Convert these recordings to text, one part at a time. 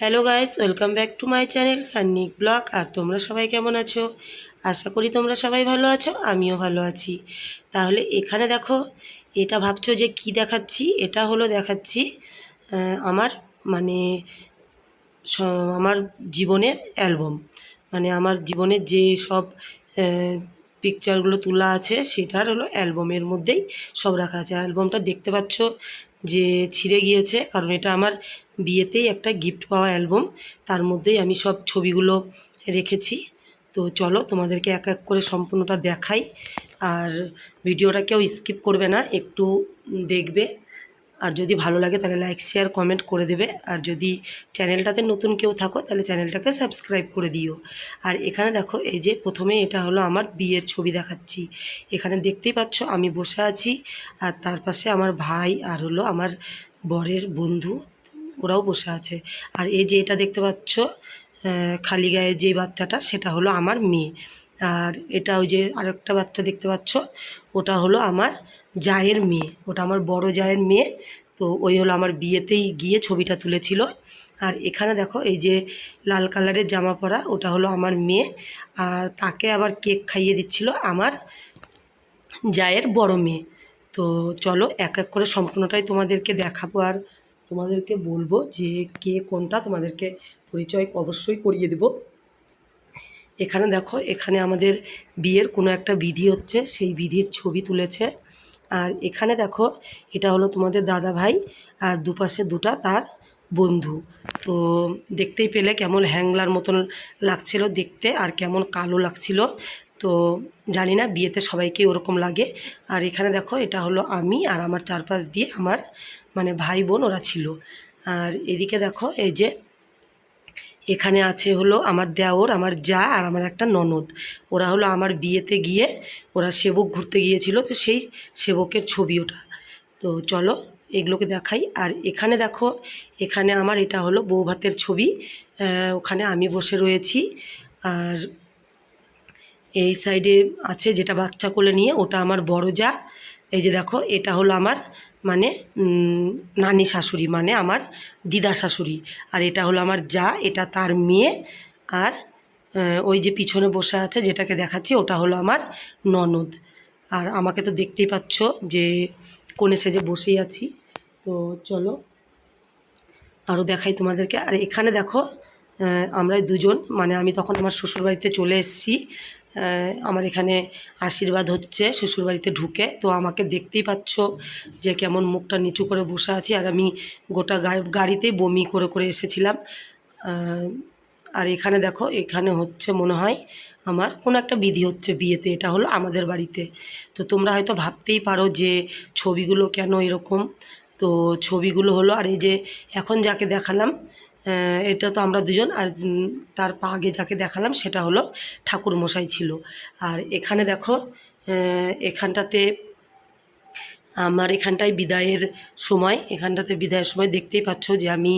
Hello guys welcome back to my channel Sannik vlog আর তোমরা সবাই কেমন আছো? আশা করি তোমরা সবাই ভালো আছো, আমিও ভালো আছি। তাহলে এখানে দেখো, এটা ভাবছ যে কি দেখাচ্ছি? এটা হলো দেখাচ্ছি আমার মানে আমার জীবনের অ্যালবাম। মানে আমার জীবনের যে সব পিকচারগুলো তোলা আছে, সেটার হলো অ্যালবামের মধ্যেই সব রাখা আছে। অ্যালবামটা দেখতে পাচ্ছ যে ছিঁড়ে গিয়েছে, কারণ এটা আমার বিয়েতেই একটা গিফট পাওয়া অ্যালবাম তার মধ্যেই আমি সব ছবিগুলো রেখেছি। তো চলো, তোমাদেরকে এক এক করে সম্পূর্ণটা দেখাই। আর ভিডিওটা কেউ স্কিপ করবে না, একটু দেখবে। আর যদি ভালো লাগে তাহলে লাইক শেয়ার কমেন্ট করে দেবে। আর যদি চ্যানেলটাতে নতুন কেউ থাকো, তাহলে চ্যানেলটাকে সাবস্ক্রাইব করে দিও। আর এখানে দেখো, এই যে প্রথমে এটা হলো আমার বিয়ের ছবি দেখাচ্ছি। এখানে দেখতেই পাচ্ছ, আমি বসে আছি, আর তার পাশে আমার ভাই আর হলো আমার বরের বন্ধু, ওরাও বসে আছে। আর এই যে এটা দেখতে পাচ্ছ খালি গায়ে যে বাচ্চাটা, সেটা হলো আমার মেয়ে। আর এটা ওই যে আরেকটা বাচ্চা দেখতে পাচ্ছ, ওটা হলো আমার জায়ের মেয়ে, ওটা আমার বড় জায়ের মেয়ে। তো ওই হলো আমার বিয়েতেই গিয়ে ছবিটা তুলেছিল। আর এখানে দেখো এই যে লাল কালারের জামা পরা, ওটা হলো আমার মেয়ে। আর তাকে আবার কেক খাইয়ে দিচ্ছিল আমার জায়ের বড় মেয়ে। তো চলো এক এক করে সম্পূর্ণটাই তোমাদেরকে দেখাবো আর তোমাদেরকে বলব যে কে কোনটা, তোমাদেরকে পরিচয় অবশ্যই করিয়ে দেবো। এখানে দেখো, এখানে আমাদের বিয়ের কোনো একটা বিধি হচ্ছে, সেই বিধির ছবি তুলেছে। আর এখানে দেখো, এটা হলো তোমাদের দাদা ভাই আর দুপাশে দুটা তার বন্ধু। তো দেখতেই পেলে কেমন হ্যাংলার মতন লাগছিল দেখতে আর কেমন কালো লাগছিল। তো জানি না, বিয়েতে সবাইকে ওরকম লাগে। আর এখানে দেখো, এটা হলো আমি আর আমার চারপাশ দিয়ে আমার মানে ভাই বোন ওরা ছিল। আর এদিকে দেখো, এই যে এখানে আছে হলো আমার দেওর, আমার যা আর আমার একটা ননদ। ওরা হলো আমার বিয়েতে গিয়ে ওরা সেবক ঘুরতে গিয়েছিল, তো সেই সেবকের ছবি ওটা। তো চলো এগুলোকে দেখাই। আর এখানে দেখো, এখানে আমার এটা হলো বউ ভাতের ছবি ওখানে আমি বসে রয়েছি। আর এই সাইডে আছে যেটা বাচ্চা কোলে নিয়ে, ওটা আমার বড় যা। এই যে দেখো, এটা হলো আমার মানে নানি শাশুড়ি মানে আমার দিদা শাশুড়ি। আর এটা হলো আমার যা, এটা তার মেয়ে। আর ওই যে পিছনে বসে আছে, যেটাকে দেখাচ্ছি, ওটা হলো আমার ননদ। আর আমাকে তো দেখতেই পাচ্ছ যে কোণে সেজে বসেই আছি। তো চলো আরও দেখাই তোমাদেরকে। আর এখানে দেখো আমরা দুজন মানে আমি তখন আমার শ্বশুরবাড়িতে চলে এসেছি। আমার এখানে আশীর্বাদ হচ্ছে, শ্বশুরবাড়িতে ঢুকে। তো আমাকে দেখতেই পাচ্ছ যে কেমন মুখটা নিচু করে বসে আছি। আর আমি গোটা গাড়িতেই বমি করে করে এসেছিলাম। আর এখানে দেখো, এখানে হচ্ছে মনে হয় আমার কোনো একটা বিধি হচ্ছে বিয়েতে, এটা হলো আমাদের বাড়িতে। তো তোমরা হয়তো ভাবতেই পারো যে ছবিগুলো কেন এরকম। তো ছবিগুলো হলো, আর এই যে এখন যাকে দেখালাম এটা তো আমরা দুজন আর তার পা আগে যাকে দেখালাম সেটা হলো ঠাকুর মশাই ছিল। আর এখানে দেখো এখানটাতে আমার এখানটায় বিদায়ের সময়, এখানটাতে বিদায়ের সময় দেখতেই পাচ্ছ যে আমি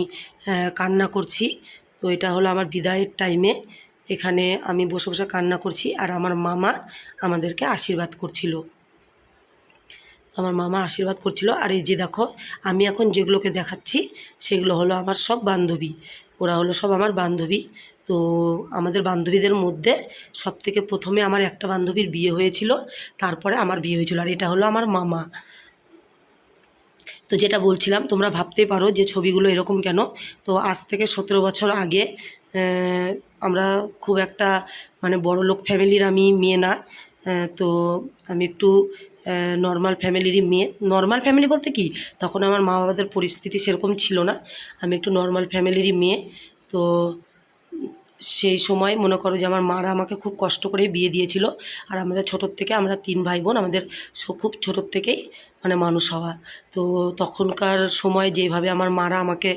কান্না করছি। তো এটা হলো আমার বিদায়ের টাইমে এখানে আমি বসে বসে কান্না করছি আর আমার মামা আমাদেরকে আশীর্বাদ করছিল। আমার মামা আশীর্বাদ করছিল। আর এই যে দেখো, আমি এখন যেগুলোকে দেখাচ্ছি, সেগুলো হলো আমার সব বান্ধবী। ওরা হলো সব আমার বান্ধবী। তো আমাদের বান্ধবীদের মধ্যে সব থেকে প্রথমে আমার একটা বান্ধবীর বিয়ে হয়েছিল, তারপরে আমার বিয়ে হয়েছিল, আর এটা হলো আমার মামা। তো যেটা বলছিলাম, তোমরা ভাবতেই পারো যে ছবিগুলো এরকম কেন? তো আজ থেকে সতেরো বছর আগে আমরা খুব একটা মানে বড় লোক ফ্যামিলির আমি মেয়ে না। তো আমি একটু নর্মাল ফ্যামিলিরই মেয়ে। নর্মাল ফ্যামিলি বলতে কি? তখন আমার মা বাবাদের পরিস্থিতি সেরকম ছিল না। আমি একটু নর্মাল ফ্যামিলিরই মেয়ে। তো সেই সময় মনে করো যে আমার মারা আমাকে খুব কষ্ট করে বিয়ে দিয়েছিল। আর আমাদের ছোটোর থেকে আমরা তিন ভাই বোন, আমাদের খুব ছোটোর থেকেই মানে মানুষ হওয়া। তো তখনকার সময় যেভাবে আমার মারা আমাকে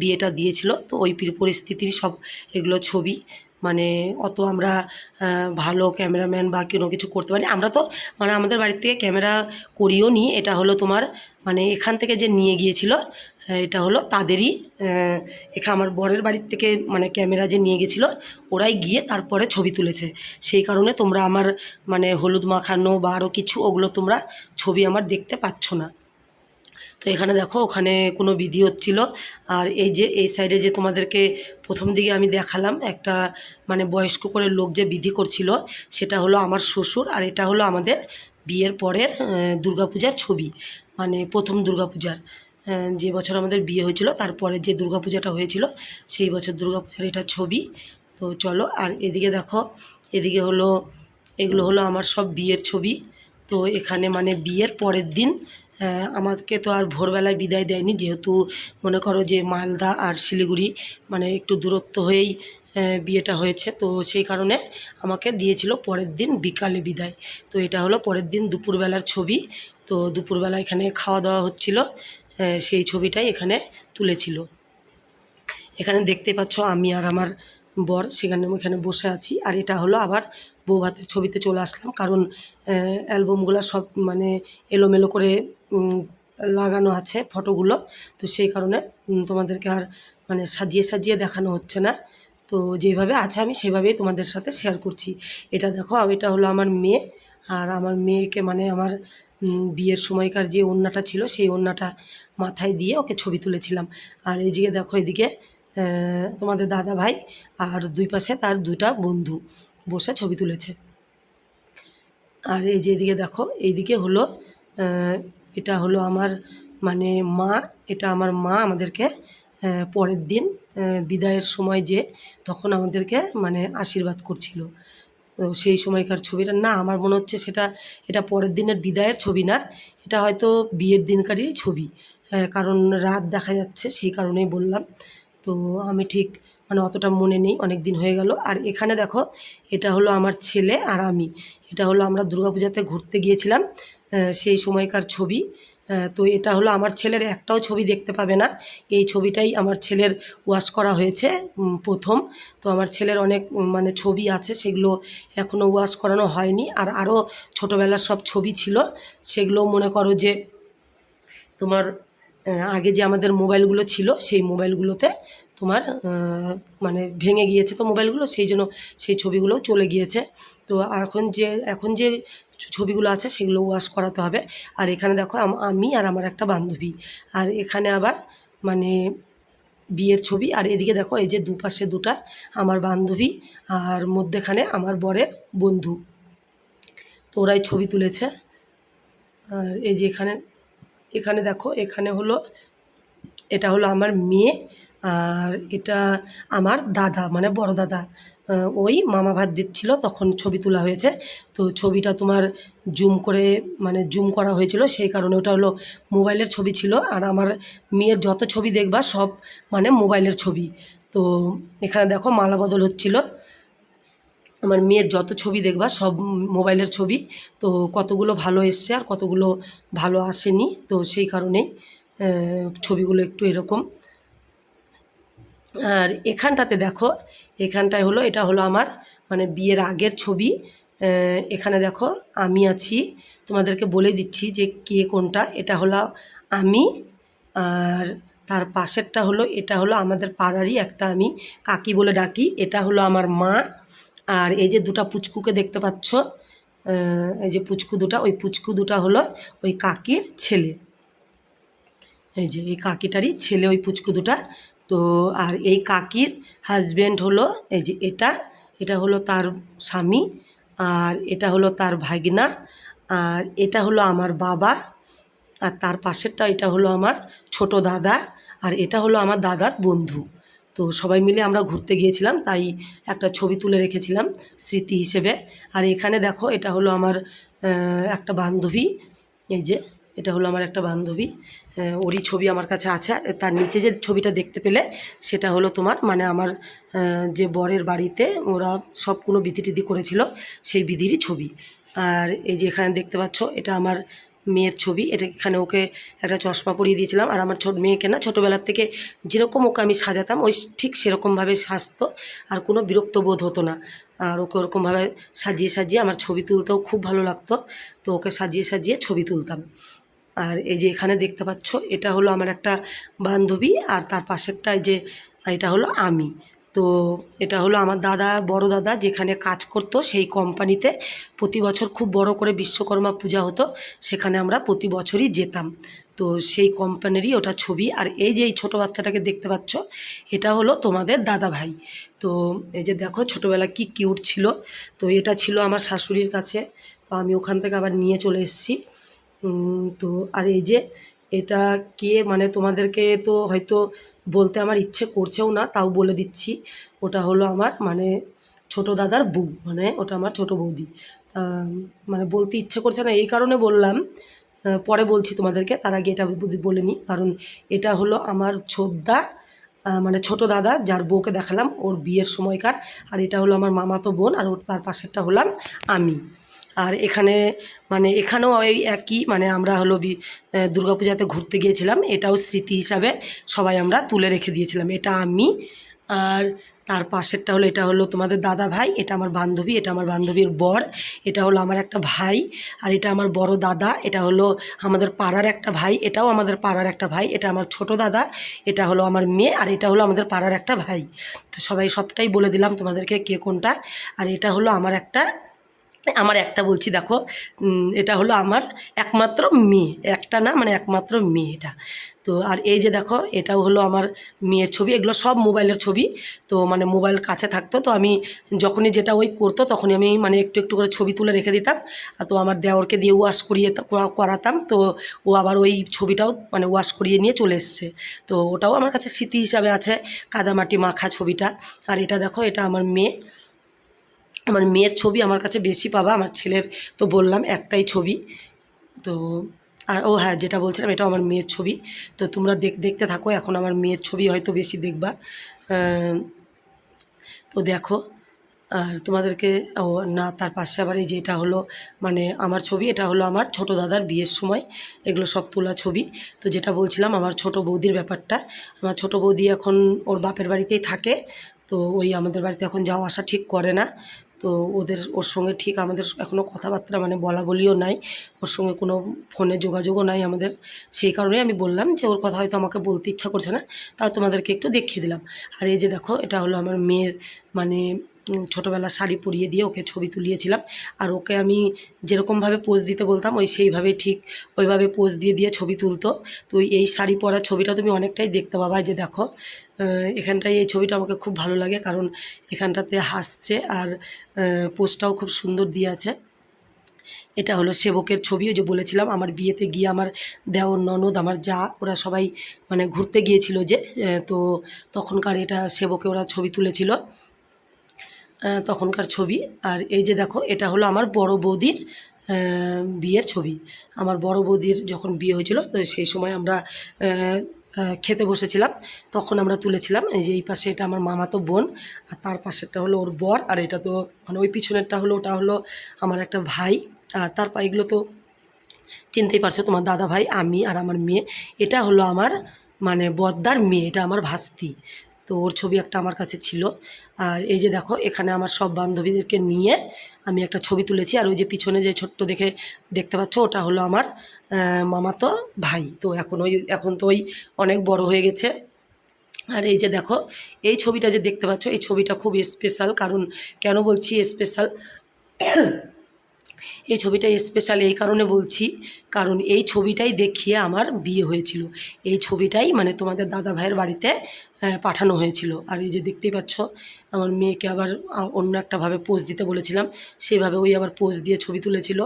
বিয়েটা দিয়েছিল, তো ওই পরিস্থিতির সব এগুলো ছবি মানে অত আমরা ভালো ক্যামেরাম্যান বা কোনো কিছু করতে পারি আমরা তো মানে আমাদের বাড়ির থেকে ক্যামেরা করিও নি এটা হলো তোমার মানে এখান থেকে যে নিয়ে গিয়েছিল এটা হলো তাদেরই এখানে আমার বরের বাড়ির থেকে মানে ক্যামেরা যে নিয়ে গেছিল, ওরাই গিয়ে তারপরে ছবি তুলেছে। সেই কারণে তোমরা আমার মানে হলুদ মাখানো বা আরও কিছু, ওগুলো তোমরা ছবি আমার দেখতে পাচ্ছ না। তো এখানে দেখো, ওখানে কোনো বিধি হচ্ছিল। আর এই যে, এই সাইডে যে তোমাদেরকে প্রথম দিকে আমি দেখালাম, একটা মানে বয়স্ক করে লোক যে বিধি করছিল, সেটা হলো আমার শ্বশুর আর এটা হলো আমাদের বিয়ের পরের দুর্গাপূজার ছবি। মানে প্রথম দুর্গাপূজার। যে বছর আমাদের বিয়ে হয়েছিল, তারপরে যে দুর্গাপূজাটা হয়েছিল, সেই বছর দুর্গাপূজার এটা ছবি। তো চলো, আর এদিকে দেখো, এদিকে হলো, এগুলো হলো আমার সব বিয়ের ছবি। তো এখানে মানে বিয়ের পরের দিন আমাকে তো আর ভোরবেলায় বিদায় দেয়নি, যেহেতু মনে করো যে মালদা আর শিলিগুড়ি মানে একটু দূরত্ব হয়েই বিয়েটা হয়েছে। তো সেই কারণে আমাকে দিয়েছিল পরের দিন বিকালে বিদায়। তো এটা হলো পরের দিন দুপুরবেলার ছবি। তো দুপুরবেলা এখানে খাওয়া দাওয়া হচ্ছিল। সেই ছবিটাই এখানে তুলেছিল। এখানে দেখতে পাচ্ছ আমি আর আমার বর সেখানে এখানে বসে আছি। আর এটা হলো আবার বউ ভাতের ছবিতে চলে আসলাম। কারণ অ্যালবামগুলো সব মানে এলোমেলো করে লাগানো আছে ফটোগুলো। তো সেই কারণে তোমাদেরকে আর মানে সাজিয়ে সাজিয়ে দেখানো হচ্ছে না। তো যেভাবে আছে আমি সেভাবেই তোমাদের সাথে শেয়ার করছি। এটা দেখো, এটা হলো আমার মেয়ে। আর আমার মেয়েকে মানে আমার বিয়ের সময়কার যে ওড়নাটা ছিল, সেই ওড়নাটা মাথায় দিয়ে ওকে ছবি তুলেছিলাম। আর এইদিকে দেখো এদিকে তোমাদের দাদা ভাই আর দুই পাশে তার দুটা বন্ধু বসে ছবি তুলেছে। আর এই যে এদিকে দেখো, এইদিকে হলো এটা হলো আমার মানে মা, এটা আমার মা আমাদেরকে পরের দিন বিদায়ের সময় যে, তখন আমাদেরকে মানে আশীর্বাদ করছিল। সেই সময়কার ছবিটা। না আমার মনে হচ্ছে সেটা এটা পরের দিনের বিদায়ের ছবি না। এটা হয়তো বিয়ের দিনকারই ছবি। আহ, কারণ রাত দেখা যাচ্ছে সেই কারণেই বললাম। তো আমি ঠিক মানে অতটা মনে নেই অনেক দিন হয়ে গেল। আর এখানে দেখো এটা হলো আমার ছেলে আর আমি। এটা হলো আমরা দুর্গাপূজাতে ঘুরতে গিয়েছিলাম সেই সময়কার ছবি। তো এটা হলো আমার ছেলের একটাও ছবি দেখতে পাবে না। এই ছবিটাই আমার ছেলের ওয়াশ করা হয়েছে প্রথম। তো আমার ছেলের অনেক মানে ছবি আছে, সেগুলো এখনও ওয়াশ করানো হয়নি। আর আরও ছোটোবেলার সব ছবি ছিল, সেগুলো মনে করো যে তোমার আগে যে আমাদের মোবাইলগুলো ছিল, সেই মোবাইলগুলোতে তোমার মানে ভেঙে গিয়েছে তো মোবাইলগুলো, সেই জন্য সেই ছবিগুলোও চলে গিয়েছে। তো এখন যে এখন যে ছবিগুলো আছে সেগুলো ওয়াশ করাতে হবে। আর এখানে দেখো আমি আর আমার একটা বান্ধবী। আর এখানে আবার মানে বিয়ের ছবি। আর এদিকে দেখো এই যে দুপাশে দুটা আমার বান্ধবী আর মধ্যেখানে আমার বরের বন্ধু। তো ওরাই ছবি তুলেছে। আর এই যে এখানে এখানে দেখো, এখানে হলো, এটা হলো আমার মেয়ে আর এটা আমার দাদা মানে বড় দাদা। ওই মামা ভাত দিচ্ছিল, তখন ছবি তোলা হয়েছে। তো ছবিটা তোমার জুম করে মানে জুম করা হয়েছিল, সেই কারণে ওটা হলো মোবাইলের ছবি ছিল। আর আমার মেয়ের যত ছবি দেখবা, সব মানে মোবাইলের ছবি। তো এখানে দেখো মালা বদল হচ্ছিল। আমার মেয়ের যত ছবি দেখবা, সব মোবাইলের ছবি। তো কতগুলো ভালো এসছে আর কতগুলো ভালো আসেনি। তো সেই কারণেই ছবিগুলো একটু এরকম। আর এখানটাতে দেখো এখানটায় হলো, এটা হলো আমার মানে বিয়ের আগের ছবি। এখানে দেখো আমি আছি। তোমাদেরকে বলে দিচ্ছি যে কে কোনটা, এটা হলো আমি। আর তার পাশেরটা হলো, এটা হলো আমাদের পাড়ারই একটা আমি কাকি বলে ডাকি, এটা হলো আমার মা। আর এই যে দুটা পুচকুকে দেখতে পাচ্ছ এই যে পুচকু দুটা, ওই পুচকু দুটা হলো ওই কাকির ছেলে। এই যে এই কাকিটারই ছেলে, ওই পুচকু দুটা। তো আর এই কাকির হাজব্যান্ড হলো, এই যে এটা এটা হলো তার স্বামী আর এটা হলো তার ভাগনা আর এটা হলো আমার বাবা আর তার পাশেরটা এটা হলো আমার ছোট দাদা আর এটা হলো আমার দাদার বন্ধু। তো সবাই মিলে আমরা ঘুরতে গিয়েছিলাম, তাই একটা ছবি তুলে রেখেছিলাম স্মৃতি হিসেবে। আর এখানে দেখো, এটা হলো আমার একটা বান্ধবী, এই যে এটা হলো আমার একটা বান্ধবী ওরই ছবি আমার কাছে আছে, তার নিচে যে ছবিটা দেখতে পেলে সেটা হলো তোমার মানে আমার যে বরের বাড়িতে ওরা সব কোনো বিধি টিধি করেছিল, সেই বিধিরই ছবি। আর এই যে এখানে দেখতে পাচ্ছ, এটা আমার মেয়ের ছবি, এটা এখানে ওকে একটা চশমা পরিয়ে দিয়েছিলাম, আর আমার ছোট মেয়েকে না ছোটোবেলার থেকে যেরকম ওকে আমি সাজাতাম, ওই ঠিক সেরকমভাবে সাজতো, আর কোনো বিরক্ত বোধ হতো না। আর ওকে ওরকমভাবে সাজিয়ে সাজিয়ে আমার ছবি তুলতেও খুব ভালো লাগতো, তো ওকে সাজিয়ে সাজিয়ে ছবি তুলতাম। আর এই যে এখানে দেখতে পাচ্ছ, এটা হলো আমার একটা বান্ধবী আর তার পাশেরটা এই যে, এটা হলো আমি। তো এটা হলো আমার দাদা, বড় দাদা, যেখানে কাজ করতো সেই কোম্পানিতে। প্রতি বছর খুব বড় করে বিশ্বকর্মা পূজা হতো, সেখানে আমরা প্রতি বছরই যেতাম। তো সেই কোম্পানিরই ওটা ছবি। আর এই যে এই ছোটো বাচ্চাটাকে দেখতে পাচ্ছ, এটা হলো তোমাদের দাদা ভাই। তো এই যে দেখো, ছোটোবেলা কি কিউট ছিল। তো এটা ছিল আমার শাশুড়ির কাছে। তো আমি ওখান থেকে আবার নিয়ে চলে এসেছি। তো আর এই যে এটা কে মানে তোমাদেরকে তো হয়তো বলতে আমার ইচ্ছে করছেও না, তাও বলে দিচ্ছি। ওটা হলো আমার মানে ছোট দাদার বউ মানে ওটা আমার ছোট বৌদি। মানে বলতে ইচ্ছে করছে না, এই কারণে বললাম পরে বলছি তোমাদেরকে, তার আগে এটা বলে নিই। কারণ এটা হলো আমার ছোদ্দা মানে ছোট দাদা, যার বউকে দেখালাম ওর বিয়ের সময়কার। আর এটা হলো আমার মামাতো বোন, আর ওর, তার পাশেরটা হলাম আমি। আর এখানে মানে এখানেও ওই একই মানে আমরা হলো দুর্গাপূজাতে ঘুরতে গিয়েছিলাম, এটাও স্মৃতি হিসাবে সবাই আমরা তুলে রেখে দিয়েছিলাম। এটা আমি, আর তার পাশেরটা হলো, এটা হলো তোমাদের দাদা ভাই, এটা আমার বান্ধবী, এটা আমার বান্ধবীর বর, এটা হলো আমার একটা ভাই, আর এটা আমার বড় দাদা, এটা হলো আমাদের পাড়ার একটা ভাই, এটাও আমাদের পাড়ার একটা ভাই, এটা আমার ছোট দাদা, এটা হলো আমার মেয়ে, আর এটা হলো আমাদের পাড়ার একটা ভাই। তো সবাই সবটাই বলে দিলাম তোমাদেরকে কে কোনটা, আর এটা হলো আমার একটা আমার একটা বলছি, দেখো এটা হলো আমার একমাত্র মেয়ে, একটা না মানে একমাত্র মেয়ে এটা। তো, আর এই যে দেখো, এটাও হলো আমার মেয়ের ছবি, এগুলো সব মোবাইলের ছবি। তো মানে মোবাইল কাছে থাকতো, তো আমি যখনই যেটা ওই করতো, তখনই আমি মানে একটু একটু করে ছবি তুলে রেখে দিতাম। তো আমার দেওরকে দিয়ে ওয়াশ করিয়ে করাতাম। তো ও আবার ওই ছবিটাও মানে ওয়াশ করিয়ে নিয়ে চলে এসছে। তো ওটাও আমার কাছে স্মৃতি হিসাবে আছে, কাদামাটি মাখা ছবিটা। আর এটা দেখো, এটা আমার মেয়ে। আমার মেয়ের ছবি আমার কাছে বেশি পাবা, আমার ছেলের তো বললাম একটাই ছবি। তো আর ও হ্যাঁ যেটা বলছিলাম এটাও আমার মেয়ের ছবি। তো তোমরা দেখ, দেখতে থাকো, এখন আমার মেয়ের ছবি হয়তো বেশি দেখবা। তো দেখো, আর তোমাদেরকে, ও না, তার পাশে আবার এই যে এটা হলো মানে আমার ছবি, এটা হলো আমার ছোট দাদার বিয়ের সময়, এগুলো সব তোলা ছবি। তো যেটা বলছিলাম, আমার ছোট বৌদির ব্যাপারটা। আমার ছোট বৌদি এখন ওর বাপের বাড়িতেই থাকে, তো ওই আমাদের বাড়িতে এখন যাওয়া আসা ঠিক করে না। তো ওদের ওর সঙ্গে ঠিক আমাদের এখনও কথাবার্তা মানে বলা বলিও নাই। ওর সঙ্গে কোনো ফোনে যোগাযোগও নাই আমাদের। সেই কারণে আমি বললাম যে ওর কথা হয়তো আমাকে বলতে ইচ্ছা করছে না তাও তোমাদেরকে একটু দেখিয়ে দিলাম। আর এই যে দেখো এটা হলো আমার মেয়ের মানে উম, ছোটোবেলার শাড়ি পরিয়ে দিয়ে ওকে ছবি তুলিয়েছিলাম। আর ওকে আমি যেরকমভাবে পোজ দিতে বলতাম ওই সেইভাবে ঠিক ওইভাবে পোজ দিয়ে দিয়ে ছবি তুলতো। তো এই শাড়ি পরা ছবিটা তুমি অনেকটাই দেখতে পাবা। যে দেখো এখানটায় এই ছবিটা আমাকে খুব ভালো লাগে কারণ এখানটাতে হাসছে আর পোস্টটাও খুব সুন্দর দিয়ে আছে। এটা হলো সেবকের ছবি, ওই যে বলেছিলাম, আমার বিয়েতে গিয়ে আমার দেওর ননদ, আমার যা, ওরা সবাই মানে ঘুরতে গিয়েছিল যে তো তখনকার এটা সেবকে ওরা ছবি তুলেছিল তখনকার ছবি। আর এই যে দেখো, এটা হলো আমার বড় বৌদির বিয়ের ছবি। আমার বড় বৌদির যখন বিয়ে হয়েছিল, তো সেই সময় আমরা খেতে বসেছিলাম। তখন আমরা তুলেছিলাম, এই যে এই পাশে এটা আমার মামাতো বোন, আর তার পাশেরটা হলো ওর বর, আর এটা তো মানে ওই পিছনেরটা হলো, ওটা হলো আমার একটা ভাই। আর তার পা- এগুলো তো চিনতেই পারছ, তোমার দাদা ভাই, আমি আর আমার মেয়ে। এটা হলো আমার মানে বদ্দার মেয়ে, এটা আমার ভাস্তি। তো ওর ছবি একটা আমার কাছে ছিল। আর এই যে দেখো, এখানে আমার সব বান্ধবীদেরকে নিয়ে আমি একটা ছবি তুলেছি। আর ওই যে পিছনে যে ছোট্ট দেখে দেখতে পাচ্ছ, ওটা হলো আমার মামাতো ভাই। তো এখন ওই এখন তো ওই অনেক বড় হয়ে গেছে। আর এই যে দেখো, এই ছবিটা যে দেখতে পাচ্ছ, এই ছবিটা খুব স্পেশাল কারণ কেন বলছি স্পেশাল এই ছবিটা স্পেশাল এই কারণে বলছি, কারণ এই ছবিটাই দেখিয়ে আমার বিয়ে হয়েছিল। এই ছবিটাই মানে তোমাদের দাদা ভাইয়ের বাড়িতে পাঠানো হয়েছিল। আর এই যে দেখতেই পাচ্ছ, আমার মেয়েকে আবার অন্য একটাভাবে পোজ দিতে বলেছিলাম। সেভাবে ওই আবার পোজ দিয়ে ছবি তুলেছিল।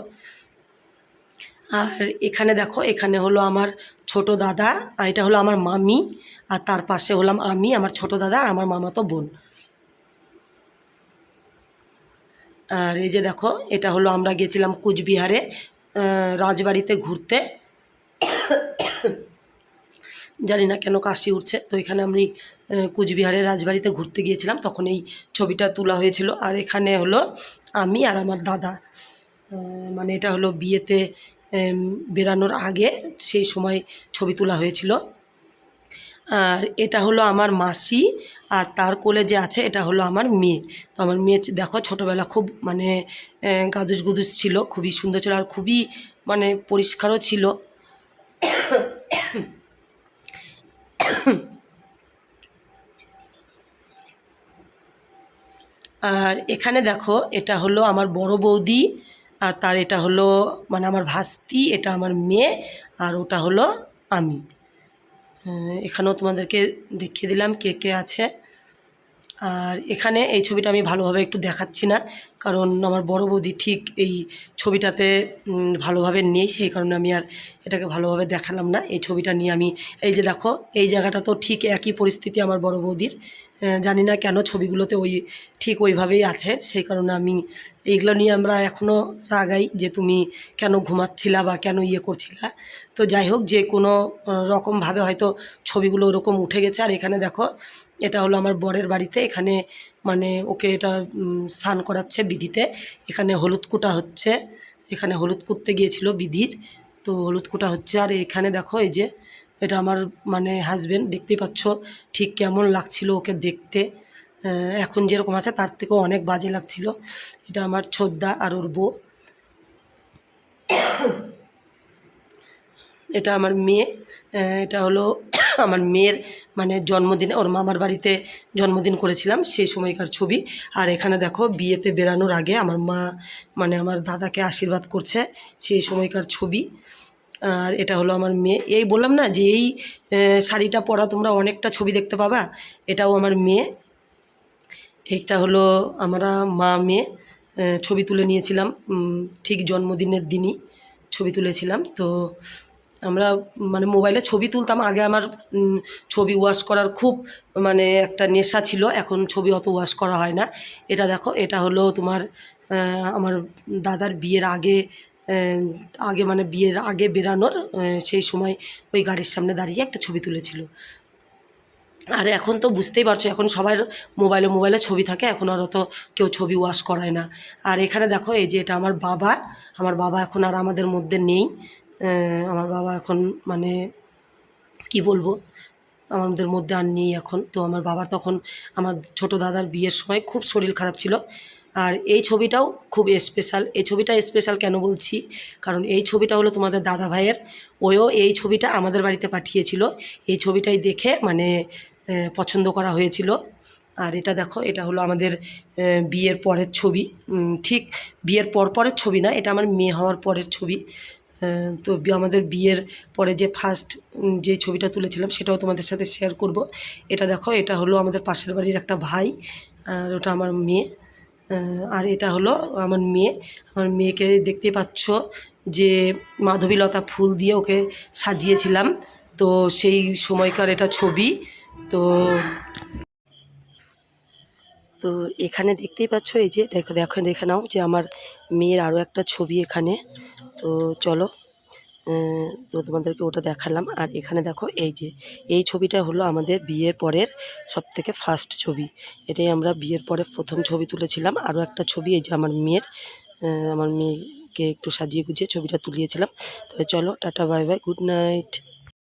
আর এখানে দেখো এখানে হলো আমার ছোট দাদা আর এটা হলো আমার মামি আর তার পাশে হলাম আমি আমার ছোট দাদা আর আমার মামাতো বোন। আর এই যে দেখো এটা হলো আমরা গেছিলাম কুচবিহারে রাজবাড়িতে ঘুরতে। জানি না কেন কাশি উঠছে তো এখানে আমি আহ, কুচবিহারের রাজবাড়িতে ঘুরতে গিয়েছিলাম তখন এই ছবিটা তোলা হয়েছিল। আর এখানে হলো আমি আর আমার দাদা মানে এটা হলো বিয়েতে বেরানোর আগে সেই সময় ছবি তোলা হয়েছিল। আর এটা হলো আমার মাসি, আর তার কোলে যে আছে এটা হলো আমার মেয়ে। তো আমার মেয়ে দেখো ছোটোবেলা খুব মানে গাদুস গুদুস ছিল, খুবই সুন্দর ছিল আর খুবই মানে পরিষ্কারও ছিল। আর এখানে দেখো এটা হলো আমার বড় বৌদি আর তার এটা হলো মানে আমার ভাস্তি, এটা আমার মেয়ে, আর ওটা হলো আমি। এখানেও তোমাদেরকে দেখিয়ে দিলাম কে কে আছে। আর এখানে এই ছবিটা আমি ভালোভাবে একটু দেখাচ্ছি না, কারণ আমার বড় বৌদি ঠিক এই ছবিটাতে ভালোভাবে নেই, সেই কারণে আমি আর এটাকে ভালোভাবে দেখালাম না। এই ছবিটা নিয়ে আমি, এই যে দেখো, এই জায়গাটা তো ঠিক একই পরিস্থিতি আমার বড় বৌদির। জানি না কেন ছবিগুলোতে ওই ঠিক ওইভাবেই আছে, সেই কারণে আমি এইগুলো নিয়ে আমরা এখনও রাগাই যে তুমি কেন ঘুমাচ্ছিলা বা কেন ইয়ে করছিলা। তো যাই হোক, যে কোনো রকমভাবে হয়তো ছবিগুলো ওরকম উঠে গেছে। আর এখানে দেখো, এটা হলো আমার বরের বাড়িতে। এখানে মানে ওকে এটা স্নান করাচ্ছে বিধিতে। এখানে হলুদ কুটা হচ্ছে। এখানে হলুদ কুটতে গিয়েছিল বিধির। তো হলুদ কুটা হচ্ছে। আর এখানে দেখো, এই যে, এটা আমার মানে হাজবেন্ড দেখতেই পাচ্ছ ঠিক কেমন লাগছিল ওকে দেখতে। এখন যেরকম আছে তার থেকেও অনেক বাজে লাগছিল। এটা আমার ছোদ্দা আর ওর বউ। এটা আমার মেয়ে। এটা হলো আমার মেয়ের মানে জন্মদিনে, ওর মামার বাড়িতে জন্মদিন করেছিলাম সেই সময়কার ছবি। আর এখানে দেখো বিয়েতে বেরানোর আগে আমার মা মানে আমার দাদাকে আশীর্বাদ করছে সেই সময়কার ছবি। আর এটা হলো আমার মেয়ে। এই বললাম না যে এই শাড়িটা পরা তোমরা অনেকটা ছবি দেখতে পাবা, এটাও আমার মেয়ে। এইটা হলো আমরা মা, মেয়ে ছবি তুলে নিয়েছিলাম। ঠিক জন্মদিনের দিনই ছবি তুলেছিলাম। তো আমরা মানে মোবাইলে ছবি তুলতাম। আগে আমার ছবি ওয়াশ করার খুব মানে একটা নেশা ছিল। এখন ছবি অত ওয়াশ করা হয় না। এটা দেখো, এটা হলো তোমার আমার দাদার বিয়ের আগে আগে মানে বিয়ের আগে বেরানোর সেই সময় ওই গাড়ির সামনে দাঁড়িয়ে একটা ছবি তুলেছিল। আর এখন তো বুঝতেই পারছ, এখন সবার মোবাইলে মোবাইলে ছবি থাকে, এখন আর অত কেউ ছবি ওয়াশ করায় না। আর এখানে দেখো, এই যে এটা আমার বাবা আমার বাবা এখন আর আমাদের মধ্যে নেই। আমার বাবা এখন মানে কি বলব, আমাদের মধ্যে আর নেই এখন। তো আমার বাবার তখন, আমার ছোট দাদার বিয়ের সময় খুব শরীর খারাপ ছিল। আর এই ছবিটাও খুব স্পেশাল এই ছবিটা স্পেশাল কেন বলছি? কারণ এই ছবিটা হলো তোমাদের দাদা ভাইয়ের। ওও এই ছবিটা আমাদের বাড়িতে পাঠিয়েছিল। এই ছবিটাই দেখে মানে পছন্দ করা হয়েছিল। আর এটা দেখো, এটা হলো আমাদের বিয়ের পরের ছবি। ঠিক বিয়ের পর পরের ছবি না, এটা আমার মেয়ে হওয়ার পরের ছবি। তো আমাদের বিয়ের পরে যে ফার্স্ট যে ছবিটা তুলেছিলাম, সেটাও তোমাদের সাথে শেয়ার করব। এটা দেখো, এটা হলো আমাদের পাশের বাড়ির একটা ভাই, আর ওটা আমার মেয়ে। আর এটা হলো আমার মেয়ে। আমার মেয়েকে দেখতে পাচ্ছ যে মাধবীলতা ফুল দিয়ে ওকে সাজিয়েছিলাম। তো সেই সময়কার এটা ছবি। তো তো এখানে দেখতেই পাচ্ছ এই যে, দেখো দেখো, দেখে নাও যে আমার মেয়ের আরও একটা ছবি এখানে। তো চলো তো তোমাদেরকে ওটা দেখালাম। আর এখানে দেখো এই যে, এই ছবিটা হলো আমাদের বিয়ের পরের সব থেকে ফার্স্ট ছবি। এটাই আমরা বিয়ের পরে প্রথম ছবি তুলেছিলাম। আরও একটা ছবি, এই যে আমার মেয়ের আমার মেয়েকে একটু সাজিয়ে গুছিয়ে ছবিটা তুলিয়েছিলাম। তো চলো, tata, bye bye good night